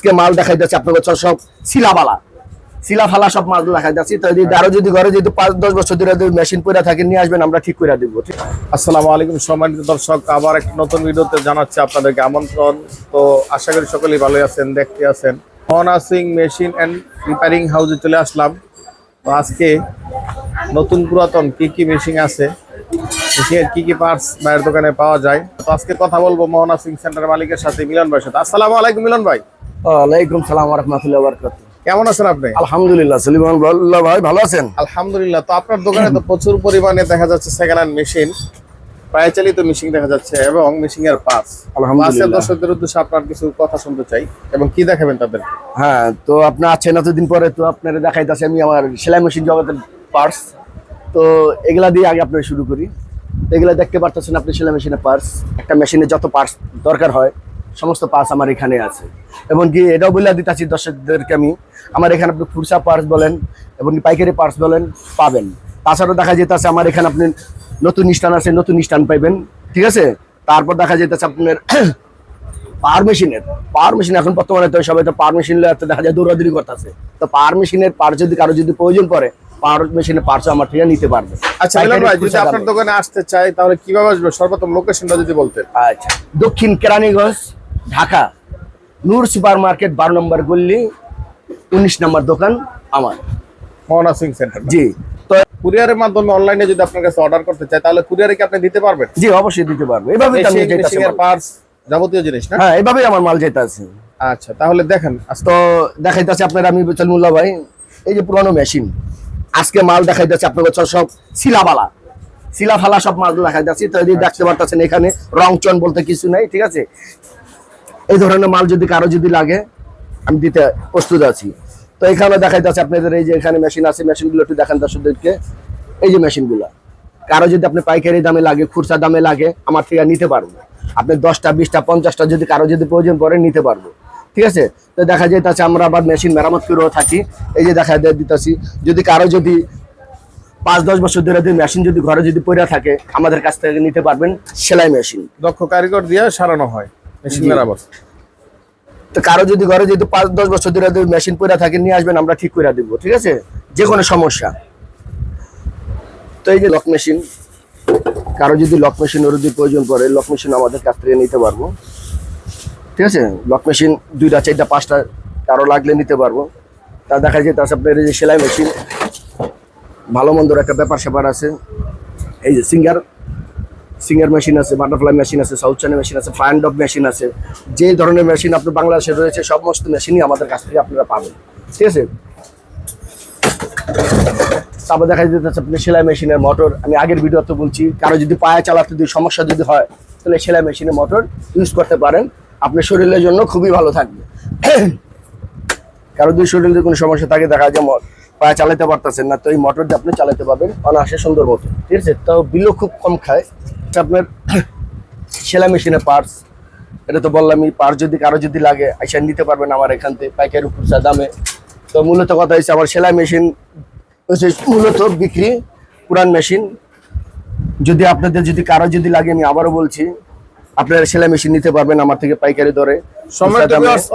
আজকে মাল দেখাই যাচ্ছে আপনাদের সব শিলাবালা শিলা ফালা সব মাল দেখাই যাচ্ছি তো আরও যদি ঘরে যদি পাঁচ, দশ বছর ধরে যদি মেশিন পরে থাকে, নিয়ে আসবেন, আমরা ঠিক করে দিব আসসালামু আলাইকুম সম্মানিত দর্শক, আবার একটা নতুন ভিডিওতে জানাচ্ছি আপনাদেরকে আমন্ত্রণ। তো আশা করি সকলেই ভালোই আছেন, দেখতে আছেন। Mohona Singh machine and repairing হাউসে চলে আসলাম। তো আজকে নতুন পুরাতন কি কি মেশিন আছে মেশিনের কি কি পার্টস ভাইয়ের দোকানে পাওয়া যায়। তো আজকে কথা বলব মোহনা সিং সেন্টার মালিকের সাথে মিলন ভাইয়ের সাথে। আসসালামু আলাইকুম মিলন ভাই। ওয়ালাইকুম সালাম রহমতুল্লাহ বরকাত কেমন আছেন আপনি? আলহামদুলিল্লাহ সলিমান ভাই ভালো আছেন? আলহামদুলিল্লাহ তো আপনার দোকানে তো প্রচুর পরিমাণে দেখা যাচ্ছে সেকেন্ড হ্যান্ড মেশিন প্রায় চালিত মেশিন দেখা যাচ্ছে এবং মেশিন এর পার্টস আলহামদুলিল্লাহ। দর্শকদের উদ্দেশ্যে আপনার কিছু কথা শুনতে চাই এবং কি দেখাবেন তাদের? হ্যাঁ তো আপনি আছেন এতদিন পরে তো আপনার দেখাইতেছে আমি আমার সেলাই মেশিন জগতের পার্স তো এগুলা দিয়ে আগে আপনার শুরু করি। এগুলা দেখতে পারতেছেন আপনি সেলাই মেশিনের পার্স একটা মেশিনে যত পার্স দরকার হয় সমস্ত পার্স আমার এখানে আছে। এবং কি এটাও বলে দিতেছি দর্শকদেরকে আমি আমার এখানে আপনি ফুরসা পার্স বলেন এবং পাইকারি পার্স বলেন পাবেন। তাছাড়াও দেখা যেতেছে আমার এখানে আপনি নতুন স্টান আছে নতুন স্টান পাইবেন। ঠিক আছে? তারপর দেখা যেতেছে আপনার পাওয়ার মেশিনের পাওয়ার মেশিন এখন বর্তমানে তো সবাই তো পাওয়ার মেশিন দেখা যায় দৌড়াদৌড়ি করতেছে। তো পাওয়ার মেশিনের পার যদি কারও যদি প্রয়োজন পড়ে পাওয়ার মেশিনের পার্টস আমার থেকে নিতে পারবে। আচ্ছা ভাই যদি আপনার দোকানে আসতে চাই তাহলে কীভাবে আসবে? সর্বপ্রথম লোকেশনটা যদি বলতেন। আচ্ছা দক্ষিণ কেরানীগঞ্জ ঢাকা নূর সুপার মার্কেট বারো নম্বর গল্লি উনিশ নম্বর দোকান আমার। মোহনা সিং সেন্টার জি। তো কুরিয়ারের মাধ্যমে অনলাইনে যদি আপনার কাছে অর্ডার করতে চাই তাহলে কুরিয়ারে কি আপনি দিতে পারবেন? জি অবশ্যই দিতে পারব। এভাবে যাবতীয় জিনিস না? হ্যাঁ এভাবেই আমার মাল যেতে আছে। আচ্ছা তাহলে দেখেন তো দেখাইতেছে আপনার আমি ভাই এই যে পুরনো মেশিন আজকে মাল দেখাইতেছে আপনার সব শিলাবালা শিলা ফালা সব মাল দেখাই যাচ্ছি তো যদি দেখতে পারতেছেন এখানে রং চন বলতে কিছু নাই ঠিক আছে? এই ধরনের মাল যদি কারও যদি লাগে, আমি দিতে প্রস্তুত আছি। তো এখানে দেখাইতেছে আপনাদের এই যে এখানে মেশিন আছে মেশিনগুলো একটু দেখান দর্শকদেরকে। এই যে মেশিনগুলো কারও যদি আপনি পাইকারি দামে লাগে, খুচরা দামে লাগে, আমার থেকে নিতে পারব। আপনি দশটা, বিশটা, পঞ্চাশটা যদি কারও যদি প্রয়োজন পড়ে, নিতে পারব। ঠিক আছে? তো দেখা যাইতেছে আমরা আবার মেশিন মেরামত করেও থাকি। এই যে দেখা দিয়ে দিতেছি, যদি কারও যদি পাঁচ, দশ বছর ধরে যদি মেশিন যদি ঘরে যদি পড়ে থাকে, আমাদের কাছ থেকে নিতে পারবেন সেলাই মেশিন দক্ষ কারিগর দিয়ে সারানো হয়। মেশিন। মেরামত। তো কারও যদি ঘরে যদি পাঁচ দশ বছর ধরে মেশিন পড়ে থাকে নিয়ে আসবেন আমরা ঠিক করে দিব ঠিক আছে? যে কোনো সমস্যা। তো এই যে লক মেশিন কারও যদি লক মেশিন ওর যদি প্রয়োজন পড়ে লক মেশিন আমাদের কাছ থেকে নিতে পারব। ঠিক আছে? লক মেশিন দুইটা চারটা পাঁচটা কারও লাগলে নিতে পারব। তা দেখা যায় তার আপনার এই যে সেলাই মেশিন ভালো মন্দর একটা ব্যাপার স্যাপার আছে। এই যে সিঙ্গার সিঙ্গার মেশিন আছে বাটারফ্লাই মেশিন আছে সাউথ চাইনা মেশিন আছে ফ্লাইন ডব মেশিন আছে, যে ধরনের মেশিন আপনার বাংলাদেশে রয়েছে, সমস্ত মেশিনই আমাদের কাছ থেকে আপনারা পাবেন। ঠিক আছে? তারপর দেখা যেতেছে আপনি সেলাই মেশিনের মোটর আমি আগের ভিডিওতে বলছি, কারও যদি পায়ে চালাতে যদি সমস্যা যদি হয়, তাহলে সেলাই মেশিনের মোটর ইউজ করতে পারেন। আপনার শরীরের জন্য খুবই ভালো থাকবে। কারও যদি শরীরে কোনো সমস্যা থাকে, দেখা যায় পায়ে চালাতে পারতেছেন না, তো এই মোটর দিয়ে আপনি চালাতে পারবেন অনায়াসে সুন্দর মতো। ঠিক আছে? তো বিলও খুব কম খায়। আপনার সেলাই মেশিনে পার্টস এটা তো বললামই পার্টস যদি কারও যদি লাগে, আইসা নিতে পারবেন আমার এখান থেকে, পাইকারি খুচরা দামে। তো মূলত কথা হচ্ছে আমার সেলাই মেশিন হচ্ছে মূলত বিক্রি পুরান মেশিন। যদি আপনাদের যদি কারও যদি লাগে, আমি আবারও বলছি আপনারা সেলাই মেশিন নিতে পারবেন আমার থেকে পাইকারি দরে।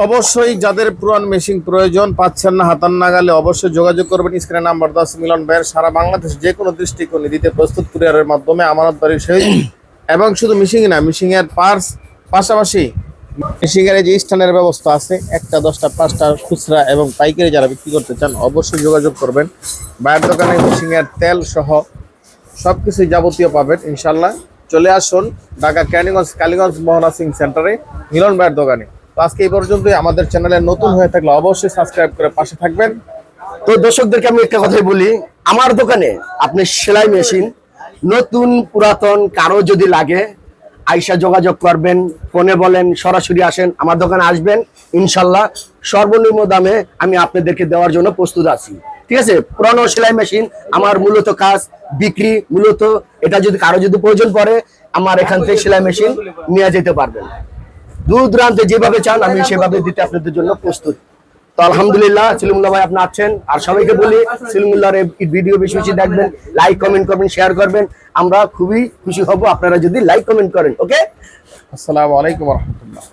অবশ্যই যাদের পুরান মেশিন প্রয়োজন পাচ্ছেন না হাতান নাগালে অবশ্যই যোগাযোগ করবেন। স্ক্রিনে নাম্বার দশ মিলন ভাইয়ের। সারা বাংলাদেশ যে কোনো দৃষ্টিকোণে দিতে প্রস্তুত কুরিয়ারের মাধ্যমে আমানতদারির সহিত এবং শুধু মিশিং না মিশিং এর পার্স পাশাপাশি মিশিং এর যে স্থানের ব্যবস্থা আছে একটা দশটা পাঁচটা খুচরা এবং পাইকারি যারা বিক্রি করতে চান অবশ্যই যোগাযোগ করবেন। ভাইয়ের দোকানে মিশিং এর তেল সহ সবকিছু যাবতীয় পাবেন ইনশাল্লাহ চলে আসুন ঢাকা ক্যানিগঞ্জ, কালীগঞ্জ মোহনা সিং সেন্টারে মিলন ভাইয়ের দোকানে। তো আজকে এই পর্যন্তই। আমাদের চ্যানেলে নতুন হয়ে থাকলে অবশ্যই সাবস্ক্রাইব করে পাশে থাকবেন। তো দর্শকদেরকে আমি একটা কথাই বলি, আমার দোকানে আপনি সেলাই মেশিন, নতুন পুরাতন কারও যদি লাগে, আইসা যোগাযোগ করবেন, ফোনে বলেন, সরাসরি আসেন, আমার দোকানে আসবেন, ইনশাল্লাহ সর্বনিম্ন দামে আমি আপনাদেরকে দেওয়ার জন্য প্রস্তুত আছি। ঠিক আছে? পুরানো সেলাই মেশিন আমার মূলত কাজ, বিক্রি মূলত। এটা যদি কারও যদি প্রয়োজন পড়ে, আমার এখান থেকে সেলাই মেশিন নিয়ে যেতে পারবেন দূর দূরান্তে যেভাবে চান, আমি সেভাবে দিতে আপনাদের জন্য প্রস্তুত। তো আলহামদুলিল্লাহ, সিলিমুল্লাহ ভাই আপনি আছেন। আর সবাইকে বলি, সিলিমুল্লাহর ভিডিও বেশি বেশি দেখবেন লাইক কমেন্ট করবেন শেয়ার করবেন। আমরা খুবই খুশি হব আপনারা যদি লাইক কমেন্ট করেন ওকে আসসালামু আলাইকুম রহমতুল্লাহ।